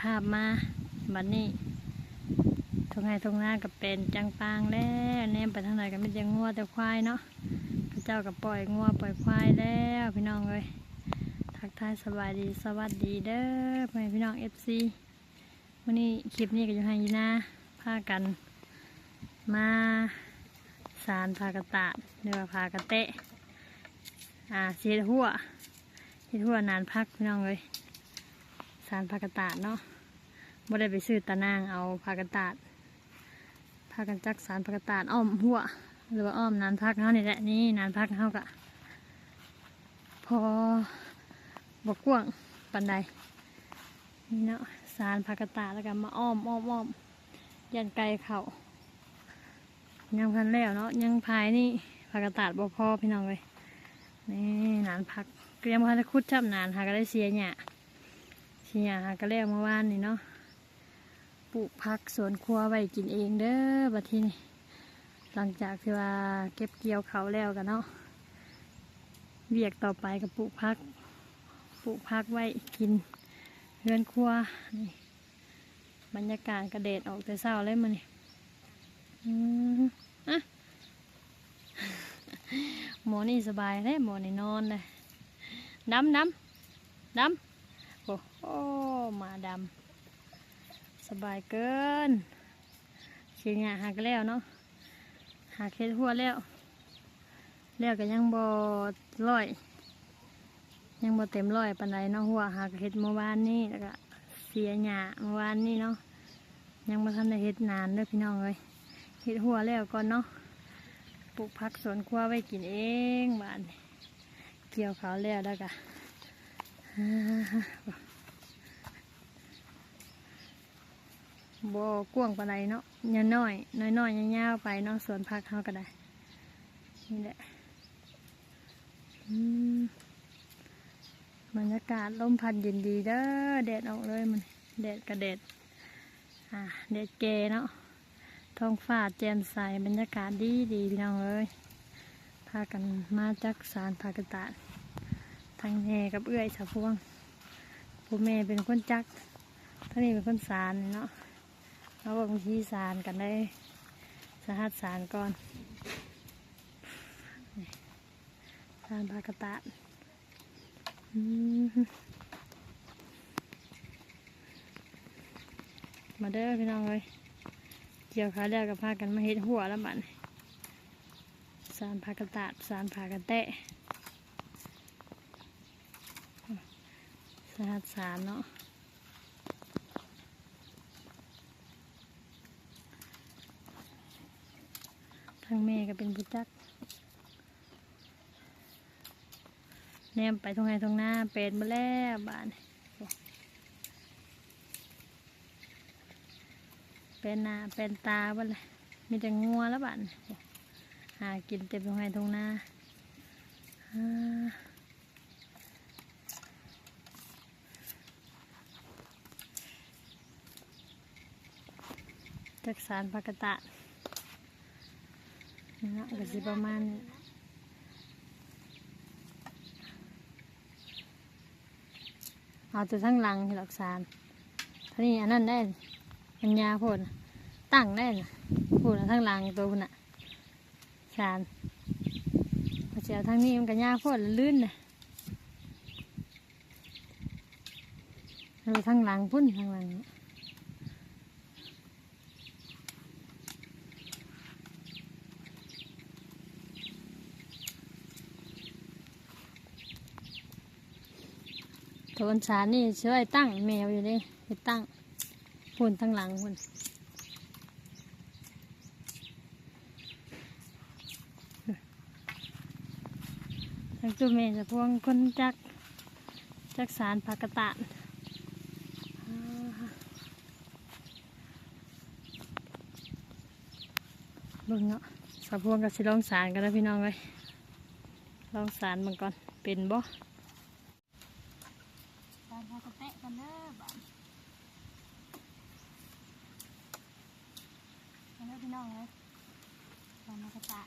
ภาพมาบัดนี้ทงไห้ทงหน้ากับเป็นจังปางแล้วแนมไปทางไหนก็ไม่จะงัวแต่ควายเนาะพระเจ้ากับปล่อยงัวปล่อยควายแล้วพี่น้องเลยทักทายสบายดีสวัสดีเด้อพ่อแม่พี่น้องเอฟซีวันนี้คลิปนี้ก็อยู่ให้ยีนาพากัน มาสารพากระตาดเรือว่าพากระเตะอ่าเสียหัวเสียหัวนานพักพี่น้องเลย สารพากระตาดเนาะบ่ได้ไปซื้อตะนางเอาพากระตาดพากันจักสารพากระตาดอ้อมหัวหรือว่าอ้อมนานพักเขานี่แหละนี่นานพักเขากะพอบกกว้างปันใดนี่เนาะสารพากระตาดแล้วก็มาอ้อมอ้อมอ้อมยันไกลเขายังพันแล้วเนาะยังภายนี่พากระตาดบ่พอพี่น้องเลยนี่นานพักเตรียมพันคุดชับนานหากได้เสียเนี่ย เสียาก็แล้วเมื่อวานนี่เนาะปลูกพักสวนครัวไว้กินเองเด้อบัดทีนี้หลังจากที่ว่าเก็บเกี่ยวเขาแล้วกันเนาะเวียกต่อไปกับปลูกพักปลูกพักไว้กินเรือนครัวนี่บรรยากาศกระเด็ดออกแต่เศร้าเลยมันนี่อืมอะหมอนี่สบายเลยหมอนี่นอนเลยดำดำดำ โอ้โอ้มาดำสบายเกินเชียงหาหักแล้วเนาะหักเฮ็ดหัวแล้ว แล้วก็ยังบ่ร้อย ยังบ่เต็มร้อยปานใดเนาะหัวหักเฮ็ดเมื่อวานนี้แล้วก็เสียหญ้าเมื่อวานนี้เนาะยังบ่ทันเฮ็ดนานเด้อพี่น้องเอ้ยเฮ็ดหัวแล้วก่อนเนาะปลูกผักสวนครัวไว้กินเองบ้านเกี่ยวเขาแล้วแล้วกะ บ่กว้างปานใดเนาะยาน้อยน้อยน้อยยาวๆไปเนาะสวนผักเขาก็ได้นี่แหละอืมบรรยากาศลมพัดเย็นดีเด้อแดดออกเลยมันแดดกระเด็ดอ่าแดดเกเนาะท้องฟ้าแจ่มใสบรรยากาศดีดีพี่น้องเอ้ยพากันมาจากสารพากระตาดางแห่กับเอื้อยสาวพวงผู้แม่เป็นคนจักท่านี้เป็นคนสารเนาะเราบอกบางทีสารกันได้สหัสสารก่อนสารพากระมาเด้อพี่น้องเอ้ยเกี่ยวขาแล้วก็พากันมาเฮ็ดหัวแล้วบันสารพากระตาสารพากระแตะ สหัสสารเนาะทางแม่ก็เป็นผู้จักแนมไปตรงไหนตรงหน้าเป็นมาแล้วบ้านเป็นหน้าเป็นตาบ้านเลยมีแต่งัวแล้วบ้านหากินเต็มตรงไหนตรงหน้า จักสารปากกตะนะก็สิประมาณนี้เอาตัวทั้งหลังหลักสารท่านี้อันนั้นได้ปัญญาโพดน่ะตั้งได้นะพูดนทั้งหลังตัวพุ่นน่ะสารพอเจ้าทั้งนี้มันก็ยาโพดลื่นนะเอาทั้งหลังพุ่นทั้งหลังน่ะ ตัวอันสารนี่ช่วยตั้งแมวอยู่นี่ไปตั้งพุ่นทั้งหลังพุ่นทั้งจุเมจะพวงคนจักจักสารผักกระตานอ่าเบิ่งเนาะสะพวงกับสิลองสารกันแล้วพี่น้องเลยลองสารมันก่อนเป็นบ่ ตามพากระแตะกันเด้อบ้านกันเด้อพี่น้องเลยตามพากระแตะ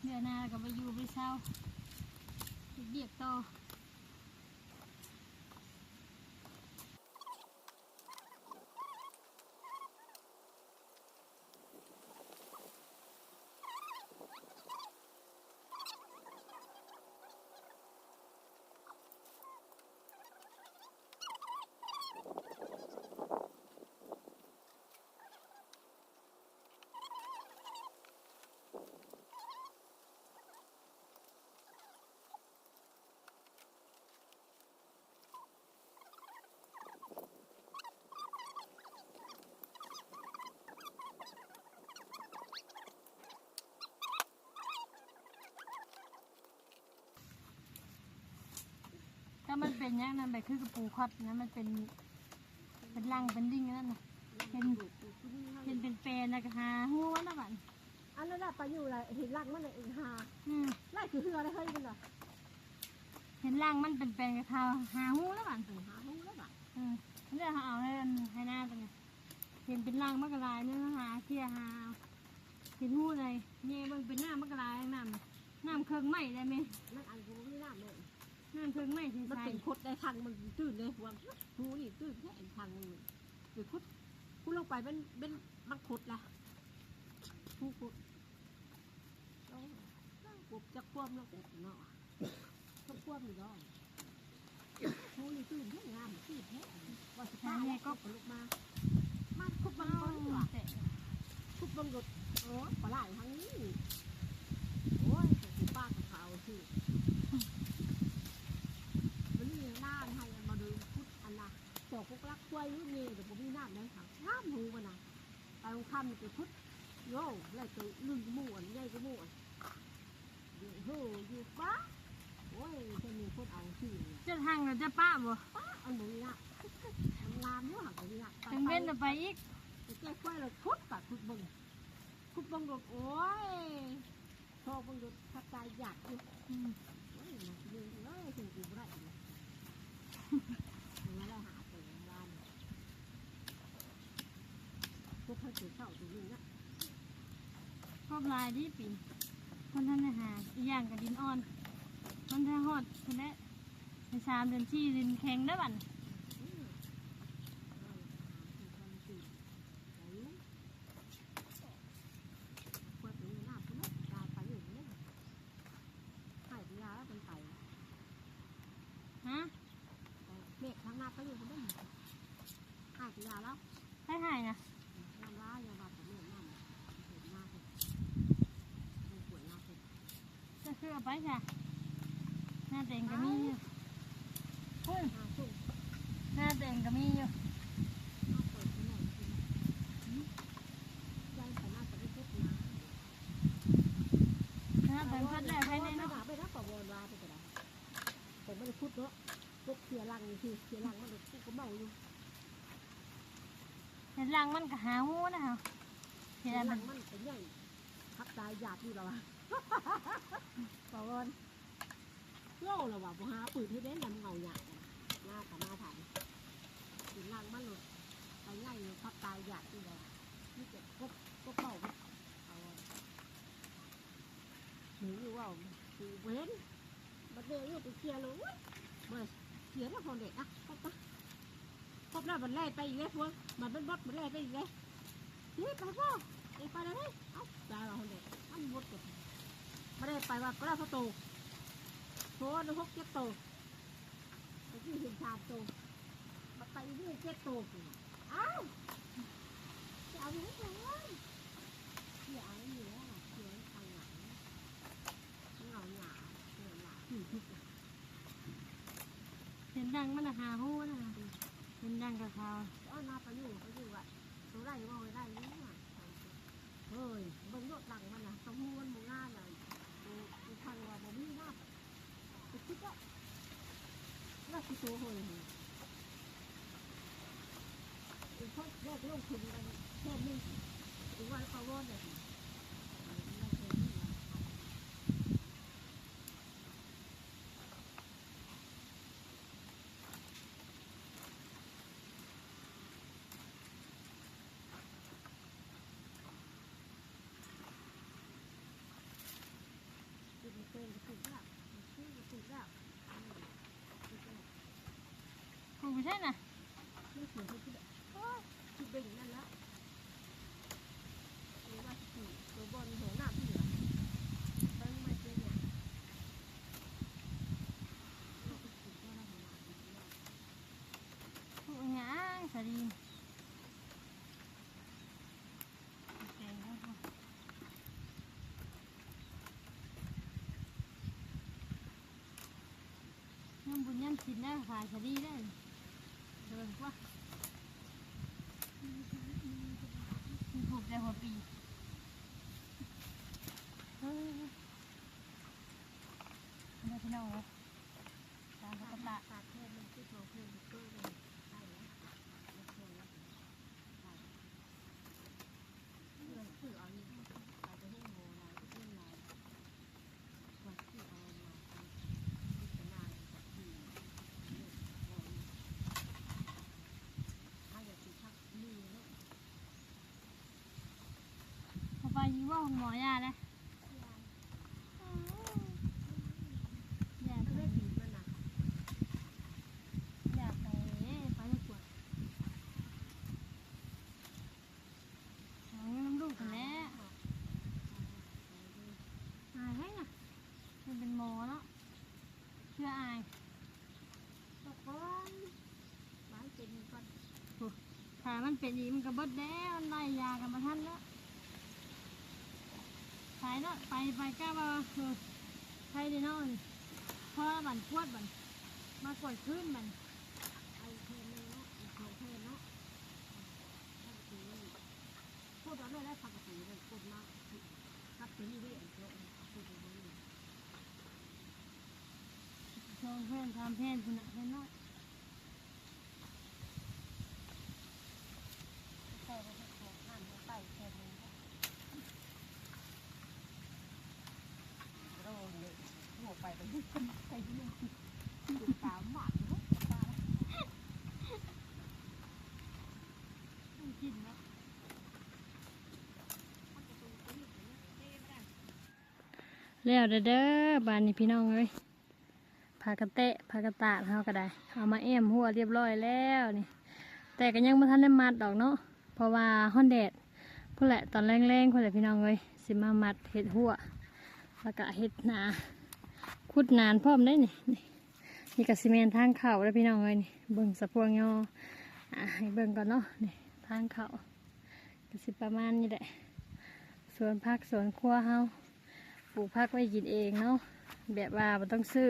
ชื่ อหน้าก็ไปอยู่ไปเศร้าเบียกต่ ถ้ามันเป็นอย่างนั้นแบบคือกระปูคอดนะมันเป็น เป็นรังเป็นดิ่งนั่นน่ะเห็นเห็นเป็นแปลนนะก็หาหัวนะบัดอันนั้นน่ะไปอยู่ไรเห็นรังมันเลยเองหาอืมไล่คือเหือได้เฮ้ยมันเหรอเห็นรังมันเป็นแปลนกับเท้าหาหัวนะบัดเออหาหูแล้วบ่ะอืมเรื่องเอาให้มันให้หน้าเป็นไงเห็นเป็นรังมะกะลายเนื้อหาเที่ยหาเห็นหูเลยเย่เบิ่งเป็นหน้ามะกะลายน้ำน้ำเครื่องไหม้ได้ไหมนั่นอันกูไม่น่าเลย น้ำเครื่องไหม้ใช่มันใช่เป็นคดได้ทางมันตื้นเลยหัวหูนี่ตื้นแค่ทางมันหรือคุดคุดลงไปเป็นเป็นมันคดละหูคดต้องกบจะคว่ำลงแต่เนาะต้องคว่ำอยู่เนาะหูนี่ตื้นแค่งามตื้นแค่ว่าสุดท้ายก็ลุกมามาคุดบังเอาก้อนว่ะแต่ทุบบังหยุดโอ้ปลาไหลทั้งนี้ โอ้ยสีป้ากับเขาสิมันนี่หน้าให้มาดูพุทธอันนะตอกพวกลักกล้วยยุ่งนี่เดี๋ยวผมมีน้ำได้ถังน้ำหูมันนะ ไปองคำมันจะพุทธโย่ไล่ตัวลึงกมู่อันใหญ่กมู่อันเดี๋ยวโหอยู่ป้าโอ้ยจะมีคนเอาชื่อเนี่ยจะทางเราจะป้าบ่ป้าอันนี้นะมันงามเยอะหักเลยนะถึงเว้นจะไปอีกไปแก้กล้วยเลยพุทธกับพุทธบังพุทธบังหยุดโอ้ยโทษบังหยุดทับใจอยากอยู่อืมเฮ้ยมันเรื่องเอ้ยถึงกูไม่ได้เลยมันได้หาตัวบ้านพว กเขาถือเข้าตรงนี้นะครอบลายดีปีคนท่านอาหารอีกอย่างกับดินอ่อนคนท่านหอดคนนี้ในสามเดือนที่ดินแข็งได้บั่น อืมเอาถือความจริงไหนพวกนี้น่าคุณนะตายไปอยู่เนี่ยหายไปยาแล้วเป็นไป ฮะ เมฆทางหน้าไปอยู่คนนั้นหายไปยาแล้ว ให้หายนะ น้ำร้ายยาบาดแต่เมื่อนั่นเห็นหน้าเห็นป่วยหน้าเห็น จะคือ เอาไปจ้ะหน้าเต็งก็มีอยู่พุ่นหน้าสุ่มหน้าเต็งก็มีอยู่หน้าเปิดไปหน่อยใจแต่หน้าจะได้พุทธนะหน้าเต็งพัดแล้วภายในไม่เนาะได้ไม่ได้ปะวนวาไปก็ได้ผมไม่ได้พุทธเนาะพวกเสียรังนี่คือเสียรังมันเด็กก็เมาอยู่เห็นรังมันก็หาหูนะคะเห็เสีนยอันรัมังนมันเป็นใหญ่ทับตายหยาดอยู่แล้ววะ ปะวนโล่แล้วว่ะพอหาปืนให้เด่นนำเงาหยาดหน้ากับหน้าถ่ายเสียรังมันหลุดไปใหญ่ทับตายหยาดอยู่แล้วนี่เจ็บก็ก็เมาเอาหนูอยู่ว่าคือเว้นบัดเดียวไปเคลียร์เลยเมื่อเคลียร์แล้วพอเด็กอะพบปะพบแล้วมันไล่ไปอีกแล้วพวกมันเป็นบดมันไล่ไปอีกแล้วนี่ไปพ่อไอ้ไปเลยเอ้าใจเราคนเด็กมันบดกัน ไม่ได้ไปว่าก็ได้พอโตโตนหกเจ็ดโตไปที่เห็นชามโตมาไปที่เจ็ดโตเอ้าจะเอาอยู่ไหนเลยเสียเอาอยู่แล้วเสียทางหลังเงาหนาเสียหนาที่ทุกเห็นดังมันน่ะหาหูนะคะเห็นดังกับเขาเอาหน้าไปอยู่ไปอยู่อะตัวได้ว่าไว้ได้นี่อะเฮ้ยเบิ่งโลดหลังมันนะต้องมูมันมูหน้าเลยดูดูทางว่าบ่มีหน้าไปคิดว่า น่าคิดตัวเฮ้ยเป็นพวกแยกลงทุนกันแค่นี้ถึงวันเขาว่าเนี่ย ไม่ใช่นะไม่เสียที่ที่ที่เบ่งนั่นละรือว่าที่ตัวบอลหัวหน้าพี่เหรอตั้งมาเจอเนี่ยเราไปฝึกว่าเราหัวหน้าพี่เหรอผู้หยังสลีน้ำบุญย่ำกินได้ขายสลีได้ เดินกว่ามันถูกใจหัวปีเออเอาไปพี่น้องเลยตามปกติ ขาดเพิ่มมันที่เราเพิ่มก็เลยได้แล้วแล้วเพิ่มแล้วได้เรื่องคือเอานี่เอาไปให้โมนาที่ไหนวัดที่เอามาทำพิจารณากับที่เนี่ยเอาถ้าอยากจะชักมือแล้ว พอไปยิงว่าหมอยาเลยอยาก ก็ ไป ได้ผีมันนะ อยากไปไปปวดเอาเงินน้ำลูกกันแหล้วอายให้น่ะมันเป็นหมอเนาะเชื่ออายตะกอนบ้านเป็นก็ถ้ามันเป็นอีกมันก็เบดแล้วมันไล่ยากันมาทันแล้ว ไปเนาะไปไปก้าว่าเออไปเดี๋ยวเนาะพอบันปวดบันมากดขึ้นบันไอเทนเนาะไอเทนเนาะพูดตอนแรกได้พักสีเลยพูดมากพักสีนี่ด้วยไอ้เจ้าพูดตรงนี้ลองเพื่อนทำเพื่อนคุณน่ะเพื่อนน้อย ใส่ไปหัวข้ามหัวใต้แค่นี้โรยเลยหัวไปไปดึกใส่ที่นี่ติดตามหมักเนาะตา ต้องกินเนาะ แล้วเด้อเด้อบานนี้พี่น้องเอ้ยพากระเตะพากระตาเฮาก็ได้ เอามาเอ็มหัวเรียบร้อยแล้วนี่ แต่ก็ยังไม่ทันได้มัดดอกเนาะ เพราะว่าฮ้อนแดดพุ่นแหละตอนแรงๆพุ่นแหละพี่น้องเอ้ยสิมามัดเห็ดหัว แล้วก็เห็ดหนา คุดนานพร้อมได้นี่นี่นี่ก็ซีเมนทางเข่าแล้วพี่น้องเอ้ยนี่เบิ่งสะพวงยออะให้เบิ่งก่อนเนาะนี่ทางเข่าก็สิประมาณนี้แหละสวนพักสวนครัวเฮาปลูกผักไว้กินเองเนาะแบบว่าไม่ต้องซื้อ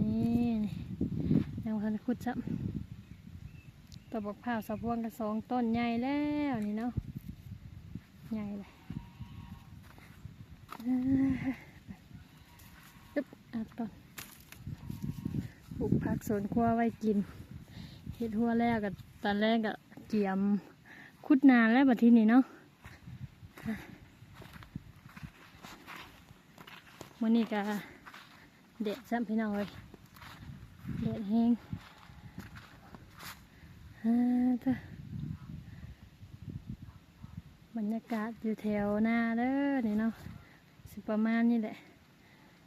นี่นี่ยังพันคุดจับตัวบกผ้าสะพวงกันสองต้นใหญ่แล้วนี่เนาะใหญ่เลยเอ้ยตึ๊บอะต้นปลูกผักส วนครัวไว้กินเฮ็ดหัวแล้วกับตอนแรกก็เกียมคุดนานแล้วบัดทีนี้เนาะมื่อนี้ก็เด็ดซ้ำพี่น้องเลยเด็ดแห้งฮ่าเถอะบรรยากาศอยู่แถวหน้าเด้อนี่เนาะสิประมาณนี้แหละ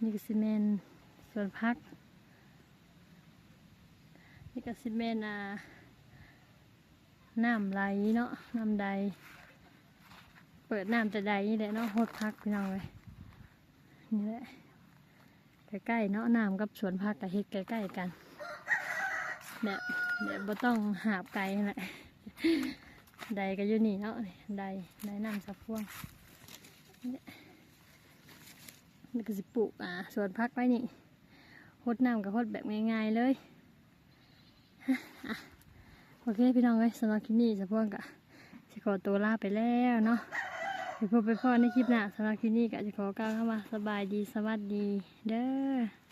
นี่ก็สิเมนส่วนพัก ก็สิเมนาน้ำไหลเนาะน้ำใด เปิดน้ำแต่ใดนี่แหละเนาะโหดพักพี่น้องเลยนี่แหละใกล้ๆเนาะน้ำกับสวนผักกับเฮ็ดใกล้ๆกันแบบแบบบ่ต้องหาบไกลนั่แหละใดก็อยู่นี่เนาะใดใดน้ำสะพวงนี่นี่ก็สิปลูกอ่าสวนผักไว้นี่หดน้ำกับหดแบบง่ายๆเลย โอเคพี่น้องเอ้ยสำหรับคลิปนี้จะพวงกะจะขอตัวลาไปแล้วเนาะไปพบไปพ่อในคลิปหน้าสำหรับคลิปนี้ก็จะขอกล่าวเข้ามาสบายดีสวัสดีเด้อ